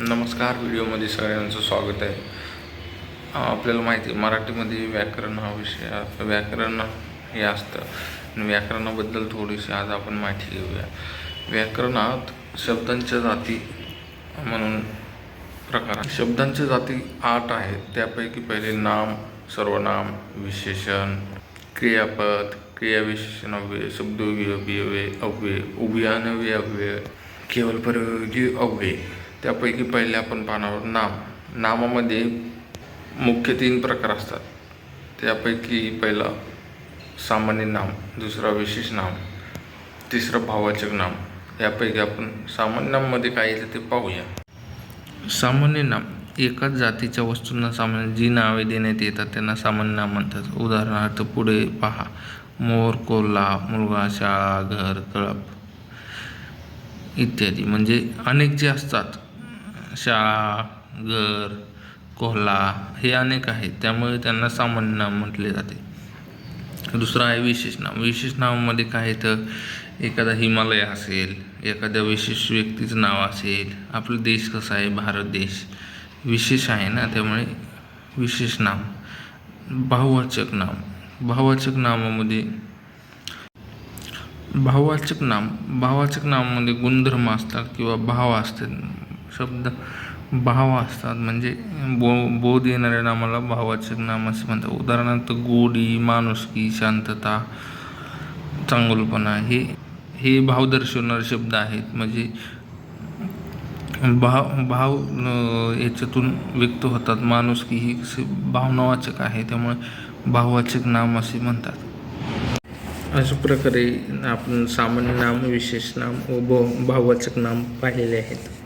नमस्कार व्हिडिओमध्ये सगळ्यांचं स्वागत आहे. आपल्याला माहिती आहे मराठीमध्ये व्याकरण हा विषय व्याकरण हे असतं. आणि व्याकरणाबद्दल थोडीशी आज आपण माहिती घेऊया. व्याकरणात शब्दांच्या जाती म्हणून प्रकार शब्दांच्या जाती आठ आहेत. त्यापैकी पहिले नाम सर्वनाम विशेषण क्रियापद क्रियाविशेषण अव्यय शब्दोगी अव्यय अव्यय उभयानव्य अव्यय केवल परयोगी अव्यय. त्यापैकी पहिले आपण पाहणार नाम. नामामध्ये मुख्य तीन प्रकार असतात. त्यापैकी पहिला सामान्य नाम दुसरा विशेष नाम तिसरं भावाचक नाम. यापैकी आपण सामान्य नाममध्ये काय येतं ते पाहूया. सामान्य नाम. एकाच जातीच्या वस्तूंना सामान्य जी नावे देण्यात येतात त्यांना सामान्य नाम म्हणतात. उदाहरणार्थ पुढे पहा. मोर कोल्हा मुलगा शाळा घर कळप इत्यादी. म्हणजे अनेक जे असतात शाळा घर कोल्हा हे अनेक आहेत. त्यामुळे त्यांना सामान्य नाम म्हटले जाते. दुसरं आहे विशेष नाम विशेष नावामध्ये काय तर एखादा हिमालय असेल एखाद्या विशेष व्यक्तीचं नाव असेल आपला देश कसा आहे? भारत देश. विशेष आहे ना त्यामुळे विशेष नाम. भाववाचक नाम. भाववाचक नामामध्ये भाववाचक नाम. भाववाचक नामामध्ये गुणधर्म असतात किंवा भाव असतात. शब्द भाव असतात. म्हणजे बो बोध येणाऱ्या नामाला भावाचक नाम असे म्हणतात. उदाहरणार्थ गोडी माणुसकी शांतता चांगुलपणा हे हे भाव दर्शवणारे शब्द आहेत. म्हणजे भाव भाव याच्यातून व्यक्त होतात. माणुसकी ही भावनावाचक आहे. त्यामुळे भाववाचक नाम असे म्हणतात. अशा प्रकारे आपण सामान्य नाम विशेष नाम व भाववाचक नाम पाहिलेले आहेत.